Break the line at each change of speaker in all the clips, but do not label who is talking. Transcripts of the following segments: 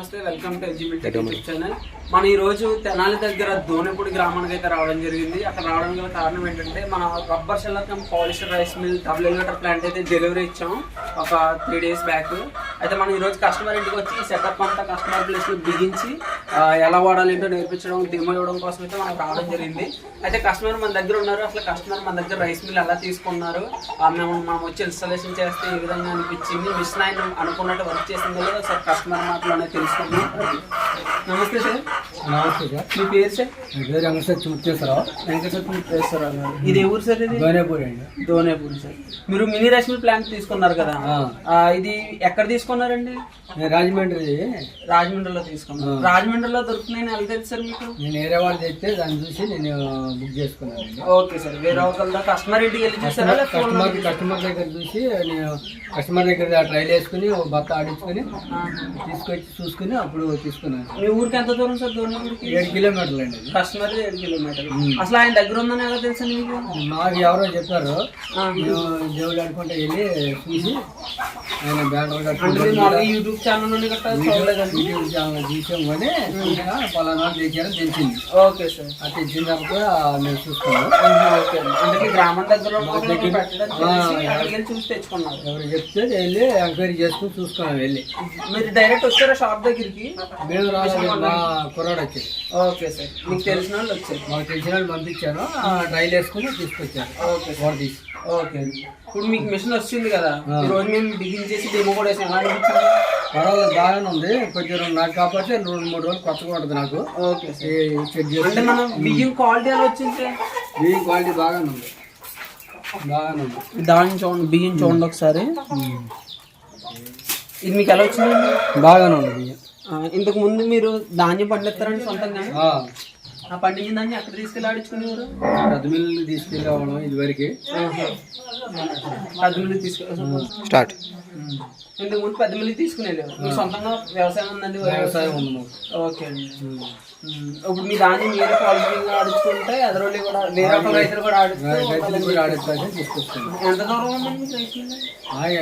YouTube channel. మన ఈ రోజు తెనాలి దగ్గర దోనెపూడి గ్రామానికి అయితే రావడం జరిగింది. అక్కడ రావడం గల కారణం ఏంటంటే మన rubber షెల్లకం polyester rice mill double elevator plant అయితే డెలివరీ ఇచ్చాం ఒక త్రీ డేస్ బ్యాక్ అయితే మనం ఈ రోజు కస్టమర్ ఇంటికి వచ్చి సెటప్ అంతా కస్టమర్ ప్లేస్లో బిగించి ఎలా వాడాలి ఏంటో నేర్పించడం డెమో ఇవ్వడం కోసం అయితే మనకు రావడం జరిగింది. అయితే కస్టమర్ మన దగ్గర ఉన్నారు. అసలు కస్టమర్ మన దగ్గర రైస్ మిల్ ఎలా తీసుకున్నారు? మేము మనం వచ్చి ఇన్స్టాలేషన్ చేస్తే ఏ విధంగా అనిపించింది? మిషన్ ఆయన అనుకున్నట్టు వర్క్ చేసిందో ఒకసారి కస్టమర్ మాటలోనే తెలుసుకుందాం నమస్తే సార్
నమస్తే సార్?
మీ పేరు సార్
పేరు వెంకటేశ్వర చూపించేశ్వరరావు
వెంకటేశ్వర ఇది సార్ ఇది?
అండి.
దోనేపూర్ సార్. మీరు మినీ మిల్ ప్లాంట్ తీసుకున్నారు కదా.
ఆ.
ఇది ఎక్కడ తీసుకున్నారండి?
నేను రాజమండ్రి.
రాజమండ్రిలో తీసుకున్నారు. రాజమండ్రిలో దొరుకుతున్నాయని ఎలా తెలుసు సార్ మీకు?
నేను వేరే వాళ్ళు తెస్తే దాన్ని చూసి నేను బుక్ చేసుకున్నానండి.
ఓకే సార్ వేరే ఒకళ్ళ కస్టమర్ ఇంటికి వెళ్ళి చూసారా లేదా
కస్టమర్ కస్టమర్ దగ్గర చూసి నేను కస్టమర్ దగ్గర ట్రైల్ వేసుకుని ఒక బత్త ఆడించుకుని తీసుకొచ్చి చూసుకుని అప్పుడు తీసుకున్నాను
మీ ఊరికి ఎంత దూరం సార్? దోనేపూర్కి
ఏడు కిలోమీటర్లు అండి.
కస్టమర్ ఏడు కిలోమీటర్లు. అసలు ఆయన దగ్గర ఉందని ఎలా తెలుసు మీకు
నాకు ఎవరో చెప్పారు. దేవుడు అనుకుంటే వెళ్ళి చూసి ఆయన బ్యానర్
అంటే
కట్టుకుంటే
యూట్యూబ్ ఛానల్ నుండి గట్టా
యూట్యూబ్ ఛానల్ చూసాం కానీ పలానా తెచ్చారని తెలిసింది.
Okay sir.
అది తెచ్చిన తర్వాత మేము చూసుకున్నాం.
ఓకే. అండి. అంటే మీ గ్రామం దగ్గర చూసి తెచ్చుకున్నారు.
ఎవరు చెప్తే వెళ్ళి ఎంక్వైరీ చేసుకుని చూసుకున్నాం వెళ్ళి.
మీరు డైరెక్ట్ వచ్చారా షాప్ దగ్గరికి?
మేము రాలేదు. మా కుర్రాడు వచ్చేది
ఓకే సార్. మీకు తెలిసిన వాళ్ళు వచ్చారు.
మాకు తెలిసిన వాళ్ళు పంపించాను ఆ ట్రైల్ వేసుకుని తీసుకొచ్చారు.
Okay sir.
వాడు తీసి.
ఓకే. అండి ఇప్పుడు మీకు మిషన్ వచ్చింది కదా ఈ రోజు మేము బిగించేసి డెమో కూడా వేసాం. ఎలా అనిపించింది?
పర్వాలేదు బాగానే ఉంది. కొంచెం నాకు కాకపోతే రెండు మూడు రోజులు కొత్తగా ఉంటుంది నాకు.
Okay sir.
ఈ చెక్ చేసి.
అంటే మనం బియ్యం క్వాలిటీ ఎలా వచ్చింది సార్?
బియ్యం క్వాలిటీ బాగానే ఉంది. బాగానే ఉంది.
దాన్ని చూడండి బియ్యం చూడండి ఒకసారి. ఇది మీకు ఎలా వచ్చిందండి?
బాగానే ఉంది బియ్యం.
ఇంతకు ముందు మీరు ధాన్యం పండిస్తారండి సొంతంగా
ఆ,
ఆ పండించిన దాన్ని అక్కడ తీసుకెళ్ళి ఆడించుకునేవారు
తీసుకెళ్ళేవాళ్ళం ఇదివరకు.
తీసుకెళ్ళి
స్టార్ట్.
ఇంతకు ముందు పెద్ద మిల్లి తీసుకునేవారు మీకు సొంతంగా వ్యవసాయం ఉందండి?
వ్యవసాయం ఉంది
ఓకే అండి. ఇప్పుడు మీ ధాన్యం మీరే క్వాలిటీగా ఆడించుకుంటే ఎదరోళ్ళు కూడా వేరే రైతులు కూడా ఆడిస్తే
రైతులు కూడా ఆడేస్తాను తీసుకొస్తాను
ఎంత దూరం ఉందండి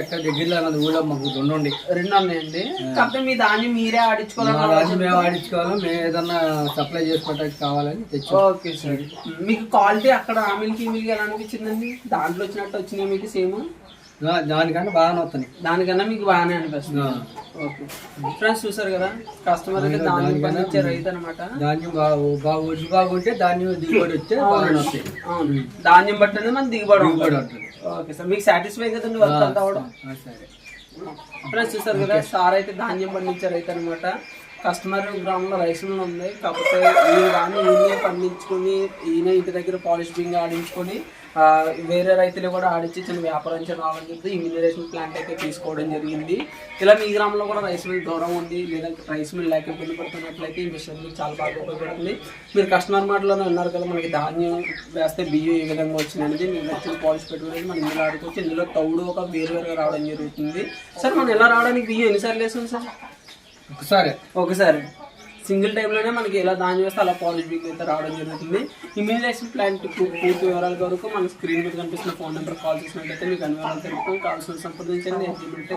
ఎక్కడ దగ్గరలో అన్నది ఊళ్ళో మాకు రెండు ఉండి
రెండు ఉన్నాయండి. కాకపోతే మీ ధాన్యం మీరే ఆడించుకోవాలని
మా రాజు మేము ఆడించుకోవాలి? మేము ఏదన్నా సప్లై చేసుకోవడానికి కావాలని తెచ్చి.
Okay sir. మీకు క్వాలిటీ అక్కడ ఆ మిల్కి ఈ మిల్కి ఎలా అనిపించిందండి? దాంట్లో వచ్చినట్టు వచ్చినాయి మీకు సేమ్?
దానికన్నా బాగానే వస్తున్నాయి.
దానికన్నా మీకు బాగానే అనిపిస్తుంది. ఓకే. ఫ్రెండ్స్ చూసారు కదా? కస్టమర్ అయితే ధాన్యం పండించే రైతు అనమాట
ధాన్యం బాగా బాగా ఒడ్డు బాగుంటే ధాన్యం దిగుబడి వస్తే బాగానే వస్తాయి.
అవును. ధాన్యం బట్టి మన దిగుబడి
దిగుబడి
ఉంటుంది. Okay sir. మీకు సాటిస్ఫై కదండి వర్క్ అంతా అవడం
సరే.
ఫ్రెండ్స్ చూసారు కదా? సార్ అయితే ధాన్యం పండించే రైతు అనమాట కస్టమర్ గ్రామంలో రైస్ మిల్ ఉంది. కాకపోతే ఈయన కానీ ఈయనే పండించుకొని ఈయన ఇంటి దగ్గర పాలిష్ బింగ్ ఆడించుకొని వేరే రైతులు కూడా ఆడించి చిన్న వ్యాపారం చేయడం చెప్పి ఈ మినీ రైస్ మిల్ ప్లాంట్ అయితే తీసుకోవడం జరిగింది. ఇలా మీ గ్రామంలో కూడా రైస్ మిల్ దూరం ఉంది. లేదా రైస్ మిల్ లేక ఇబ్బంది పడుతున్నట్లయితే ఈ విషయం మీకు చాలా బాగా ఉపయోగపడుతుంది. మీరు కస్టమర్ మాటలోనే ఉన్నారు కదా మనకి ధాన్యం వేస్తే బియ్యం ఏ విధంగా వచ్చిందనేది మీరు నచ్చిన పాలిష్ పెట్టుకునేది మనం ఇందులో ఆడుకోవచ్చు. ఇందులో తౌడు ఒక వేరు వేరుగా రావడం జరుగుతుంది. సార్ మనం ఎలా రావడానికి బియ్యం ఎన్నిసార్లు వేసాం సార్?
ఒకసారి.
ఒకసారి. సింగిల్ టైంలోనే మనకి ఎలా దాని చేస్తే అలా పాజిటివ్ అయితే రావడం జరుగుతుంది. ఇమ్యూనైజేషన్ ప్లాంట్ పూర్తి వివరాల వరకు మన స్క్రీన్ మీద కనిపిస్తున్న ఫోన్ నెంబర్ కాల్ చేసినట్లయితే మీకు అన్ని వివరాలు తెలుపుతాం. కావాల్సిన సంప్రదించండి. ఎగ్జిబిలిటీ